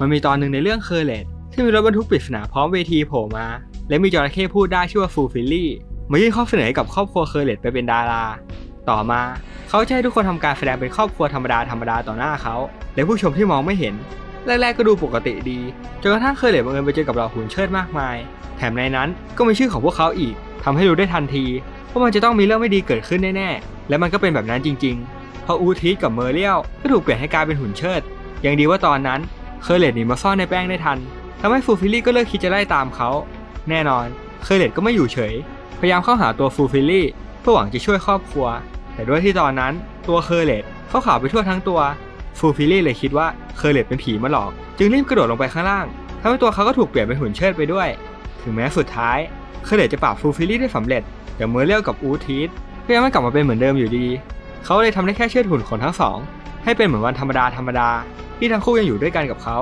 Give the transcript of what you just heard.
มันมีตอนหนึ่งในเรื่องเคอร์เลตที่มีรถบรรทุกปริศนาพร้อมเวทีโผล่มา และมีจระเข้พูดได้ชื่อว่าฟูฟิลลี่มายื่นข้อเสนอให้กับครอบครัวเคอร์เลตไปเป็นดารา ต่อมาเขาจะให้ทุกคนทำการแสดงเป็นครอบครัวธรรมดาธรรมดาต่อหน้าเขา และผู้ชมที่มองไม่เห็น แรก ๆ ก็ดูปกติดีจนกระทั่งเคอร์เลตบังเอิญไปเจอกับเหล่าหุ่นเชิดมากมาย แถมในนั้นก็มีชื่อของพวกเขาอีกทำให้รู้ได้ทันทีว่ามันจะต้องมีเรื่องไม่ดีเกิดขึ้นแน่ๆและมันก็เป็นแบบนั้นจริง ๆ เพราะอูทีสกับเมอร์เรียลก็ถูกเปลี่ยนให้กลายเป็นหุ่นเชิดยังดีว่าตอนนั้น เคอร์เลตหนีมาซ่อนในแป้งได้ทันทำให้ฟูลฟิลลี่ก็เลิกคิดจะไล่ตามเขา แน่นอน เคอร์เลตก็ไม่อยู่เฉย พยายามเข้าหาตัวฟูลฟิลลี่เพื่อหวังจะช่วยครอบครัว แต่ด้วยที่ตอนนั้นตัวเคอร์เลตเขาขาวไปทั่วทั้งตัวฟูลฟิลลี่เลยคิดว่าเคอร์เลตเป็นผีมาหลอก จึงรีบกระโดดลงไปข้างล่างทำให้ตัวเขาก็ถูกเปลี่ยนเป็นหุ่นเชิดไปด้วย ถึงแม้สุดท้ายเคอร์เลตจะปราบฟูลฟิลลี่ได้สำเร็จแต่เมอร์เรียลกับอูทีสก็ยังไม่กลับมาเป็นเหมือนเดิมอยู่ดี เขาเลยทำได้แค่เชือดหุ่นของทั้งสอง ให้เป็นเหมือนวันธรรมดาธรรมดาที่ทั้งคู่ยังอยู่ด้วยกันกับเขา